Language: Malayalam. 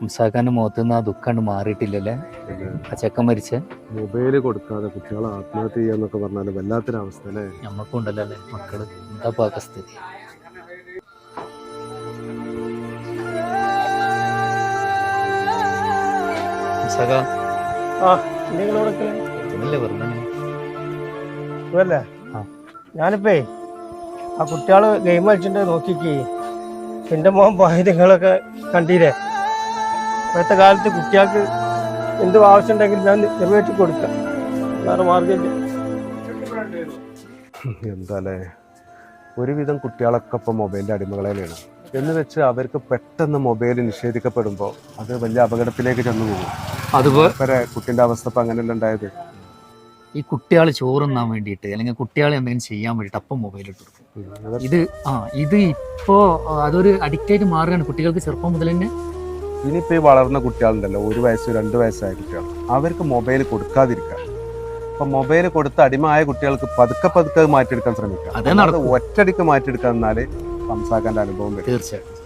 ഹംസാഖാന്റെ മുഖത്ത് നിന്ന് ആ ദുഃഖം മാറിയിട്ടില്ലല്ലേ? ആ ചെക്കൻ മരിച്ച? മൊബൈൽ കൊടുക്കാതെ കുട്ടികളെ ആത്മഹത്യ ചെയ്യാന്നൊക്കെ പറഞ്ഞാൽ വല്ലാത്തൊരവസ്ഥ അല്ലേ? നമ്മൾക്കും ഉണ്ടല്ലോ അല്ലേ മക്കൾ? എന്താ പാകസ്ഥിതി വെറുതെ. ഞാനിപ്പേ ആ കുട്ടികൾ ഗെയിം കളിച്ചിട്ട് നോക്കിക്കേ. എന്റെ മോൻ പോയത് നിങ്ങളൊക്കെ കണ്ടില്ലേ ഇപ്പോഴത്തെ കാലത്ത് കുട്ടികൾക്ക് എന്ത് ആവശ്യമുണ്ടെങ്കിലും ഞാൻ നിറവേറ്റി കൊടുക്കാം. വേറെ മാർഗമില്ല എന്താല്ലേ ഒരുവിധം കുട്ടികളൊക്കെ ഇപ്പൊ മൊബൈലിന്റെ അടിമകളേലാണ്. എന്ന് വെച്ച് അവർക്ക് പെട്ടെന്ന് മൊബൈൽ നിഷേധിക്കപ്പെടുമ്പോൾ അത് വലിയ അപകടത്തിലേക്ക് ചെന്നു പോകും. അതുപോലെ കുട്ടിന്റെ കുട്ടിന്റെ അവസ്ഥ ഇപ്പം അങ്ങനെയല്ല ഉണ്ടായത്? ഈ കുട്ടികൾ ചോറുണ്ണാൻ വേണ്ടിയിട്ട് അല്ലെങ്കിൽ കുട്ടികളെ എന്തെങ്കിലും ചെയ്യാൻ വേണ്ടിയിട്ട് അപ്പം മൊബൈൽ ഇട്ട് കൊടുക്കും. ഇത് ആ ഇത് ഇപ്പോൾ അതൊരു അഡിക്റ്റായിട്ട് മാറുകയാണ് കുട്ടികൾക്ക് ചെറുപ്പം മുതൽ തന്നെ. ഇനിയിപ്പോ ഈ വളർന്ന കുട്ടികളുണ്ടല്ലോ ഒരു വയസ്സ് രണ്ട് വയസ്സായ കുട്ടികൾ അവർക്ക് മൊബൈൽ കൊടുക്കാതിരിക്കുക. അപ്പൊ മൊബൈൽ കൊടുത്ത് അടിമയായ കുട്ടികൾക്ക് പതുക്കെ പതുക്കെ അത് മാറ്റിയെടുക്കാൻ ശ്രമിക്കുക. അതേ അല്ലാതെ നടക്കൂ. ഒറ്റടിക്ക് മാറ്റിയെടുക്കാൻ എന്നാൽ സംസാരിക്കേണ്ട അനുഭവം വരും. തീർച്ചയായിട്ടും.